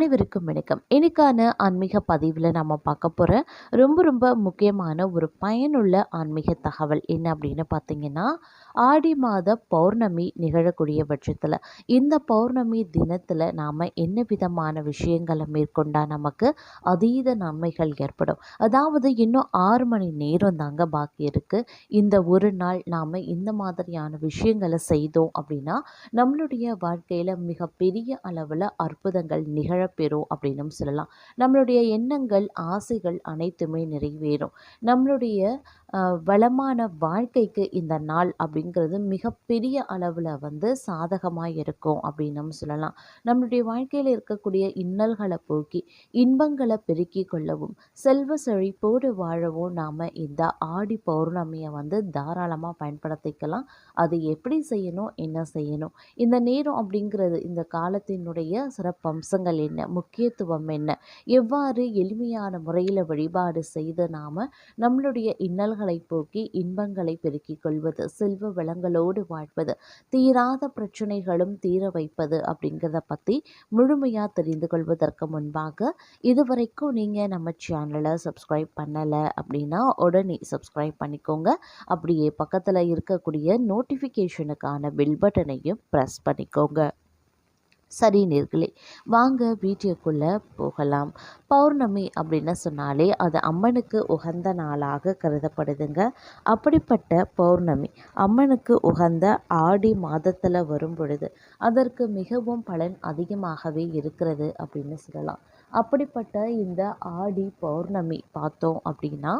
அனைவருக்கும் வணக்கம். இன்னைக்கான ஆன்மீக பதிவில் நம்ம பார்க்க போகிற ரொம்ப ரொம்ப முக்கியமான ஒரு பயனுள்ள ஆன்மீக தகவல் என்ன அப்படின்னு பார்த்தீங்கன்னா ஆடி மாத பௌர்ணமி நிகழக்கூடிய பட்சத்தில் இந்த பௌர்ணமி தினத்தில் நாம் என்ன விதமான விஷயங்களை மேற்கொண்டால் நமக்கு அதீத நன்மைகள் ஏற்படும்? அதாவது இன்னும் ஆறு மணி நேரம் தாங்க பாக்கி இருக்குது இந்த ஒரு நாள் நாம் இந்த மாதிரியான விஷயங்களை செய்தோம் அப்படின்னா நம்மளுடைய வாழ்க்கையில் மிகப்பெரிய அளவில் அற்புதங்கள் நிகழப்பெறும் அப்படின்னும் சொல்லலாம். நம்மளுடைய எண்ணங்கள் ஆசைகள் அனைத்துமே நிறைவேறும். நம்மளுடைய வளமான வாழ்க்கைக்கு இந்த நாள் அப்படிங்கிறது மிகப்பெரிய அளவில் வந்து சாதகமாக இருக்கும் அப்படின்னும் சொல்லலாம். நம்மளுடைய வாழ்க்கையில் இருக்கக்கூடிய இன்னல்களை போக்கி இன்பங்களை பெருக்கி கொள்ளவும் செல்வ செழிப்போடு வாழவும் நாம் இந்த ஆடி பௌர்ணமியை வந்து தாராளமாக பயன்படுத்திக்கலாம். அது எப்படி செய்யணும் என்ன செய்யணும் இந்த நேரம் அப்படிங்கிறது இந்த காலத்தினுடைய சிறப்பம்சங்கள் என்ன முக்கியத்துவம் என்ன எவ்வாறு எளிமையான முறையில் வழிபாடு செய்து நாம் நம்மளுடைய இன்னல்கள் போக்கி இன்பங்களை பெருக்கிக் கொள்வது செல்வ வளங்களோடு வாழ்வது தீராத பிரச்சனைகளும் தீர வைப்பது அப்படிங்கிறத பற்றி முழுமையாக தெரிந்து கொள்வதற்கு முன்பாக இதுவரைக்கும் நீங்கள் நம்ம சேனலை சப்ஸ்கிரைப் பண்ணலை அப்படின்னா உடனே சப்ஸ்கிரைப் பண்ணிக்கோங்க. அப்படியே பக்கத்தில் இருக்கக்கூடிய நோட்டிஃபிகேஷனுக்கான பில் பட்டனையும் ப்ரெஸ் பண்ணிக்கோங்க. சரி நேர்களே வாங்க வீடியோக்குள்ளே போகலாம். பௌர்ணமி அப்படின்னு சொன்னாலே அது அம்மனுக்கு உகந்த நாளாக கருதப்படுதுங்க. அப்படிப்பட்ட பௌர்ணமி அம்மனுக்கு உகந்த ஆடி மாதத்தில் வரும் பொழுது அதற்கு மிகவும் பலன் அதிகமாகவே இருக்கிறது அப்படின்னு சொல்லலாம். அப்படிப்பட்ட இந்த ஆடி பௌர்ணமி பார்த்தோம் அப்படின்னா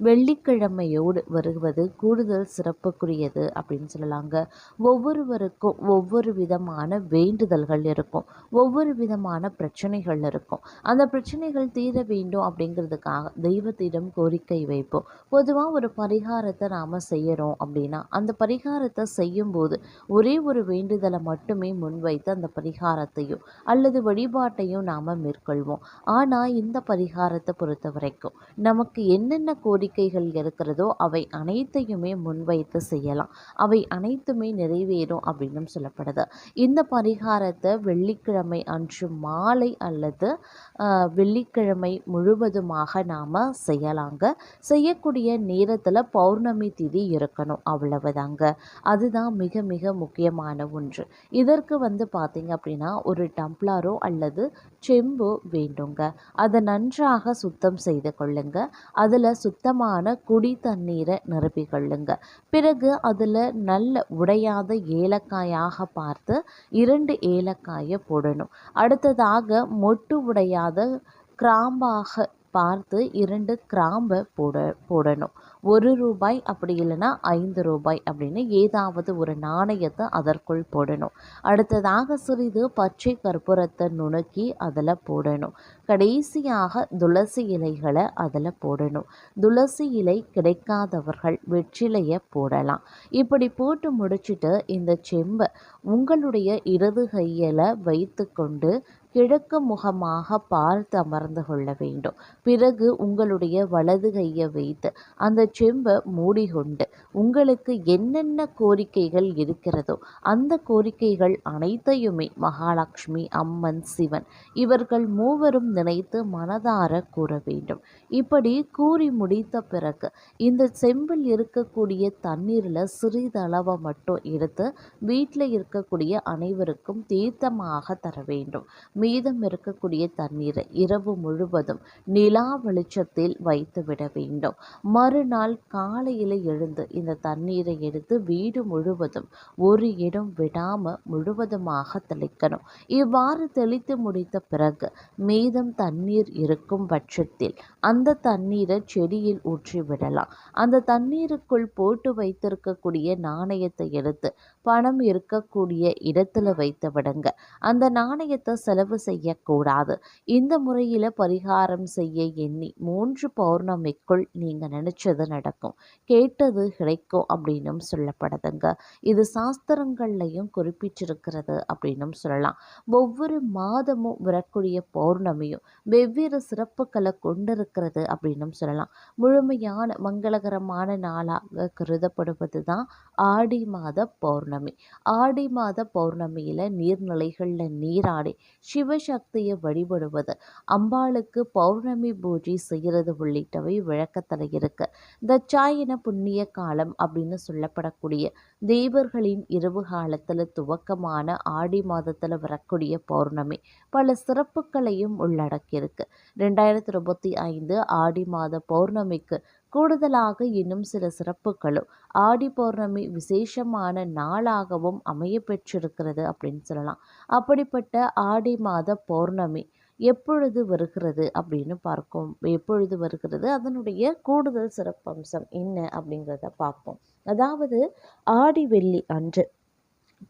வெள்ளிக்கிழமையோடு வருவது கூடுதல் சிறப்புக்குரியது அப்படின்னு சொல்லலாங்க. ஒவ்வொருவருக்கும் ஒவ்வொரு விதமான வேண்டுதல்கள் இருக்கும். ஒவ்வொரு விதமான பிரச்சனைகள் இருக்கும். அந்த பிரச்சனைகள் தீர வேண்டும் அப்படிங்கிறதுக்காக தெய்வத்திடம் கோரிக்கை வைப்போம். பொதுவாக ஒரு பரிகாரத்தை நாம் செய்கிறோம் அப்படின்னா அந்த பரிகாரத்தை செய்யும்போது ஒரே ஒரு வேண்டுதலை மட்டுமே முன்வைத்து அந்த பரிகாரத்தையும் அல்லது வழிபாட்டையும் நாம் மேற்கொள்வோம். ஆனால் இந்த பரிகாரத்தை பொறுத்த வரைக்கும் நமக்கு என்னென்ன கோரிக்கை கோரிக்கைகள் இருக்கிறதோ அவை அனைத்தையுமே முன்வைத்து செய்யலாம். அவை அனைத்துமே நிறைவேறும் அப்படின்னும் சொல்லப்படுது. இந்த பரிகாரத்தை வெள்ளிக்கிழமை அன்று மாலை அல்லது வெள்ளிக்கிழமை முழுவதுமாக நாம் செய்யலாங்க. செய்யக்கூடிய நேரத்தில் பௌர்ணமி திதி இருக்கணும் அவ்வளவுதாங்க. அதுதான் மிக மிக முக்கியமான ஒன்று. இதற்கு வந்து பார்த்தீங்க அப்படின்னா ஒரு டம்ப்ளாரோ அல்லது செம்பு வேண்டுங்க. அதை நன்றாக சுத்தம் செய்து கொள்ளுங்க. அதில் சுத்தமான குடி தண்ணீரை நிரப்பி கொள்ளுங்க. பிறகு அதில் நல்ல உடையாத ஏலக்காயாக பார்த்து இரண்டு ஏலக்காயை போடணும். அடுத்ததாக மொட்டு உடையாத கிராம்பாக பார்த்து இரண்டு கிராம்பை போட போடணும். ஒரு ரூபாய் அப்படி இல்லைன்னா ஐந்து ரூபாய் அப்படின்னு ஏதாவது ஒரு நாணயத்தை அதற்குள் போடணும். அடுத்ததாக சிறிது பச்சை கற்பூரத்தை நுணுக்கி அதில் போடணும். கடைசியாக துளசி இலைகளை அதில் போடணும். துளசி இலை கிடைக்காதவர்கள் வெற்றிலையை போடலாம். இப்படி போட்டு முடிச்சிட்டு இந்த செம்பை உங்களுடைய இடது கையில் வைத்து கொண்டு கிழக்கு முகமாக பார்த்து அமர்ந்து கொள்ள வேண்டும். பிறகு உங்களுடைய வலது கையை வைத்து அந்த செம்ப மூடிகொண்டு உங்களுக்கு என்னென்ன கோரிக்கைகள் இருக்கிறதோ அந்த கோரிக்கைகள் அனைத்தையுமே மகாலட்சுமி அம்மன் சிவன் இவர்கள் மூவரும் நினைத்து மனதார கூற வேண்டும். இப்படி கூறி முடித்த பிறகு இந்த செம்பில் இருக்கக்கூடிய தண்ணீரில் சிறிதளவை மட்டும் எடுத்து வீட்டில் இருக்கக்கூடிய அனைவருக்கும் தீர்த்தமாக தர வேண்டும். மீதம் இருக்கக்கூடிய தண்ணீரை இரவு முழுவதும் நிலா வெளிச்சத்தில் வைத்து விட வேண்டும். மறுநாள் காலையில் எழுந்து இந்த தண்ணீரை எடுத்து வீடு முழுவதும் ஒரு இடம் விடாமல் முழுவதுமாக தெளிக்கணும். இவ்வாறு தெளித்து முடித்த பிறகு மீதம் தண்ணீர் இருக்கும் பட்சத்தில் அந்த தண்ணீரை செடியில் ஊற்றி விடலாம். அந்த தண்ணீருக்குள் போட்டு வைத்திருக்கக்கூடிய நாணயத்தை எடுத்து பணம் இருக்கக்கூடிய இடத்துல வைத்து விடுங்க. அந்த நாணயத்தை செலவு செய்யக்கூடாது. இந்த முறையில் பரிகாரம் செய்ய எண்ணி மூன்று பௌர்ணமிக்குள் நீங்கள் நினைச்சதை நடக்கும். கேட்டது கிடைக்கும் அப்படின்னும் சொல்லப்படுதுங்க. இது சாஸ்திரங்கள்லையும் குறிப்பிட்டிருக்கிறது அப்படின்னும் சொல்லலாம். ஒவ்வொரு மாதமும் வரக்கூடிய பௌர்ணமியும் வெவ்வேறு சிறப்புகளை கொண்டிருக்கிறது அப்படின்னும் சொல்லலாம். முழுமையான மங்களகரமான நாளாக கருதப்படுவது தான் ஆடி மாத பௌர்ணமி. ஆடி மாத பௌர்ணமியில் நீர்நிலைகளில் நீராடி சிவசக்தியை வழிபடுவது. அம்பாளுக்கு பௌர்ணமி பூஜை செய்கிறது உள்ளிட்டவை விளக்கத்தில் இருக்கு. தச்சாயன புண்ணிய காலம் அப்படின்னு சொல்லப்படக்கூடிய தேவர்களின் இரவு காலத்தில் துவக்கமான ஆடி மாதத்தில் வரக்கூடிய பௌர்ணமி பல சிறப்புகளையும் உள்ளடக்கியிருக்கு. ரெண்டாயிரத்தி இருபத்தி ஐந்து ஆடி மாத பௌர்ணமிக்கு கூடுதலாக இன்னும் சில சிறப்புகளும் ஆடி பௌர்ணமி விசேஷமான நாளாகவும் அமைய பெற்றிருக்கிறது அப்படின்னு சொல்லலாம். அப்படிப்பட்ட ஆடி மாத பௌர்ணமி எப்பொழுது வருகிறது அப்படின்னு பார்க்கும். எப்பொழுது வருகிறது? அதனுடைய கூடுதல் சிறப்பம்சம் என்ன அப்படிங்கிறத பார்ப்போம். அதாவது ஆடி வெள்ளி அன்று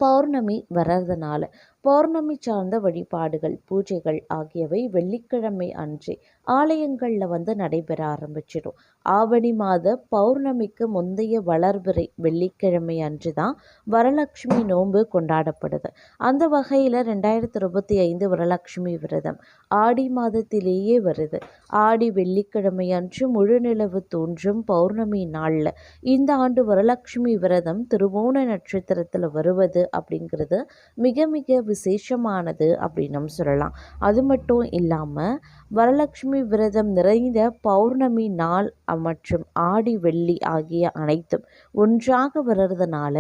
பௌர்ணமி வர்றதுனால பௌர்ணமி சார்ந்த வழிபாடுகள் பூஜைகள் ஆகியவை வெள்ளிக்கிழமை அன்றே ஆலயங்களில் வந்து நடைபெற ஆரம்பிச்சிடும். ஆவணி மாத பௌர்ணமிக்கு முந்தைய வளர்பிறை வெள்ளிக்கிழமை அன்று தான் வரலட்சுமி நோன்பு கொண்டாடப்படுது. அந்த வகையில் ரெண்டாயிரத்தி இருபத்தி ஐந்து வரலட்சுமி விரதம் ஆடி மாதத்திலேயே வருது. ஆடி வெள்ளிக்கிழமை அன்று முழுநிலவு தோன்றும் பௌர்ணமி நாளில் இந்த ஆண்டு வரலட்சுமி விரதம் திருவோண நட்சத்திரத்தில் வருவது அப்படிங்கிறது மிக மிக விசேஷமானது அப்படின்னும் சொல்லலாம். அது மட்டும் இல்லாமல் வரலட்சுமி விரதம் நிறைந்த பௌர்ணமி நாள் மற்றும் ஆடி வெள்ளி ஆகிய அனைத்தும் ஒன்றாக வர்றதுனால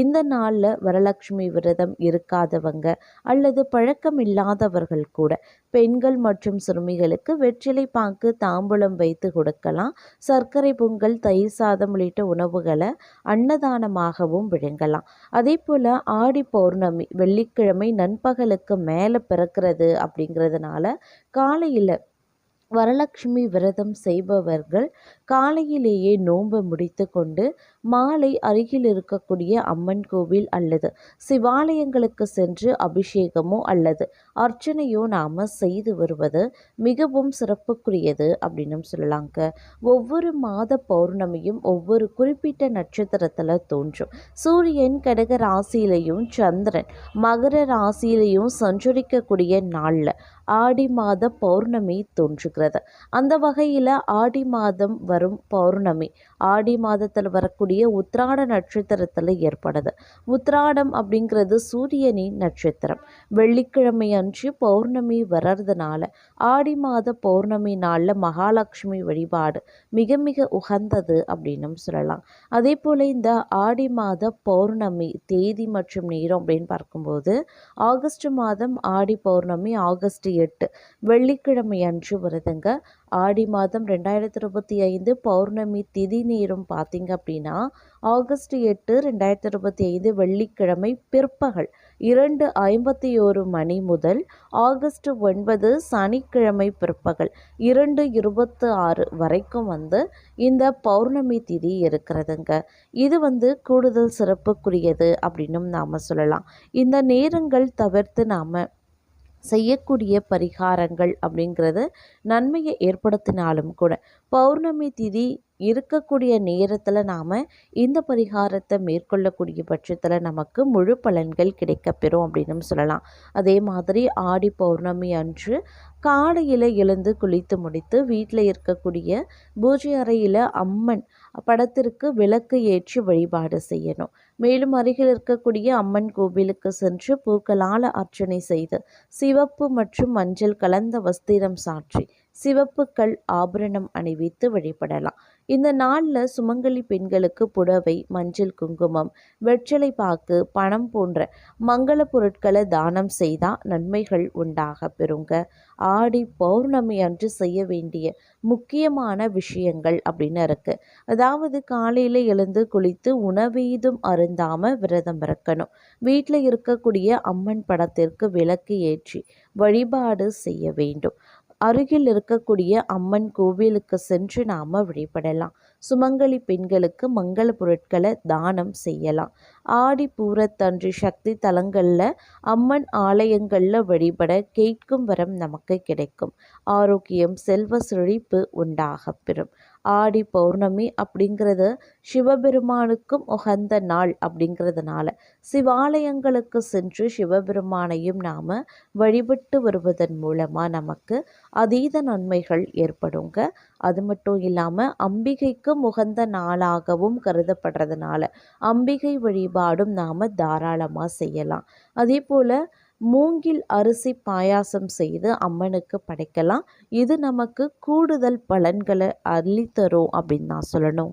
இந்த நாளில் வரலட்சுமி விரதம் இருக்காதவங்க அல்லது பழக்கம் இல்லாதவர்கள் கூட பெண்கள் மற்றும் சிறுமிகளுக்கு வெற்றிலை பாக்கு தாம்பூலம் வைத்து கொடுக்கலாம். சர்க்கரை பொங்கல் தயிர் சாதம் உள்ளிட்ட உணவுகளை அன்னதானமாகவும் விழுங்கலாம். அதே போல் ஆடி பௌர்ணமி வெள்ளிக்கிழமை நண்பகலுக்கு மேலே பிறக்கிறது அப்படிங்கிறதுனால காலையில் வரலட்சுமி விரதம் செய்பவர்கள் காலையிலேயே நோன்பை முடித்து கொண்டு மாலை அருகில் இருக்கக்கூடிய அம்மன் கோவில் அல்லது சிவாலயங்களுக்கு சென்று அபிஷேகமோ அல்லது அர்ச்சனையோ நாம் செய்து வருவது மிகவும் சிறப்புக்குரியது அப்படின்னு சொல்லலாங்க. ஒவ்வொரு மாத பௌர்ணமியும் ஒவ்வொரு குறிப்பிட்ட நட்சத்திரத்தில் தோன்றும். சூரியன் கடக ராசியிலையும் சந்திரன் மகர ராசியிலையும் சஞ்சரிக்கக்கூடிய நாளில் ஆடி மாத பௌர்ணமி தோன்றுகிறது. அந்த வகையில் ஆடி மாதம் வரும் பௌர்ணமி ஆடி மாதத்தில் வரக்கூடிய உத்ராட நட்சத்திரத்தில் ஏற்படுது. உத்ராடம் அப்படிங்கிறது சூரியனின் நட்சத்திரம். வெள்ளிக்கிழமை அன்று பௌர்ணமி வர்றதுனால ஆடி மாத பௌர்ணமி நாளில் மகாலட்சுமி வழிபாடு மிக மிக உகந்தது அப்படின்னும் சொல்லலாம். அதே போல் இந்த ஆடி மாத பௌர்ணமி தேதி மற்றும் நேரம் அப்படின்னு பார்க்கும்போது ஆகஸ்ட் மாதம் ஆடி பௌர்ணமி ஆகஸ்ட் எட்டு. வெள்ளிக்கிழமை அன்று வருதுங்க. ஆடி மாதம் ரெண்டாயிரத்தி இருபத்தி ஐந்து பௌர்ணமி திதி நேரம் பார்த்தீங்க அப்படின்னா ஆகஸ்ட் எட்டு ரெண்டாயிரத்தி இருபத்தி ஐந்து வெள்ளிக்கிழமை பிற்பகல் இரண்டு ஐம்பத்தி ஓரு மணி முதல் ஆகஸ்ட் ஒன்பது சனிக்கிழமை பிற்பகல் இரண்டு இருபத்து ஆறு வரைக்கும் வந்து இந்த பௌர்ணமி திதி இருக்கிறதுங்க. இது வந்து கூடுதல் சிறப்புக்குரியது அப்படின்னும் நாம் சொல்லலாம். இந்த நேரங்கள் தவிர்த்து நாம் செய்யக்கூடிய பரிகாரங்கள் அப்படிங்கிறது நன்மையை ஏற்படுத்தினாலும் கூட. பௌர்ணமி திதி இருக்கக்கூடிய நேரத்தில் நாம் இந்த பரிகாரத்தை மேற்கொள்ளக்கூடிய பட்சத்தில் நமக்கு முழு பலன்கள் கிடைக்கப்பெறும் அப்படின்னு சொல்லலாம். அதே மாதிரி ஆடி பௌர்ணமி அன்று காலையில் எழுந்து குளித்து முடித்து வீட்டில் இருக்கக்கூடிய பூஜை அறையில் அம்மன் படத்திற்கு விளக்கு ஏற்றி வழிபாடு செய்யணும். மேலும் அருகில் இருக்கக்கூடிய அம்மன் கோவிலுக்கு சென்று பூக்களால் அர்ச்சனை செய்து சிவப்பு மற்றும் மஞ்சள் கலந்த வஸ்திரம் சாற்றி சிவப்பு கல் ஆபரணம் அணிவித்து வழிபடலாம். இந்த நாளில் சுமங்கலி பெண்களுக்கு புடவை மஞ்சள் குங்குமம் வெற்றிலை பாக்கு பணம் போன்ற மங்கள பொருட்களை தானம் செய்தால் நன்மைகள் உண்டாக பெறுங்க. ஆடி பௌர்ணமி அன்று செய்ய வேண்டிய முக்கியமான விஷயங்கள் அப்படின்னு இருக்கு. அதாவது காலையில் எழுந்து குளித்து உணவீதும் அருந்தாமல் விரதம் இருக்கணும். வீட்டில் இருக்கக்கூடிய அம்மன் படத்திற்கு விளக்கு ஏற்றி வழிபாடு செய்ய வேண்டும். அருகில் இருக்கக்கூடிய அம்மன் கோவிலுக்கு சென்று நாம் வழிபடலாம். சுமங்கலி பெண்களுக்கு மங்கள பொருட்களை தானம் செய்யலாம். ஆடி பூரத்தன்று சக்தி தலங்களில் அம்மன் ஆலயங்களில் வழிபட கேட்கும் வரம் நமக்கு கிடைக்கும். ஆரோக்கியம் செல்வ செழிப்பு உண்டாகப்பெறும் ஆடி பௌர்ணமி அப்படிங்கிறது சிவபெருமானுக்கும் உகந்த நாள் அப்படிங்கிறதுனால சிவாலயங்களுக்கு சென்று சிவபெருமானையும் நாம் வழிபட்டு வருவதன் மூலமாக நமக்கு அதீத நன்மைகள் ஏற்படுங்க. அது மட்டும் இல்லாமல் அம்பிகைக்கும் உகந்த நாளாகவும் கருதப்படுறதுனால அம்பிகை வழிபாடும் நாம் தாராளமாக செய்யலாம். அதே போல் மூங்கில் அரிசி பாயாசம் செய்து அம்மனுக்கு படைக்கலாம். இது நமக்கு கூடுதல் பலன்களை அள்ளித்தரும் அப்படின்னு நான் சொல்லணும்.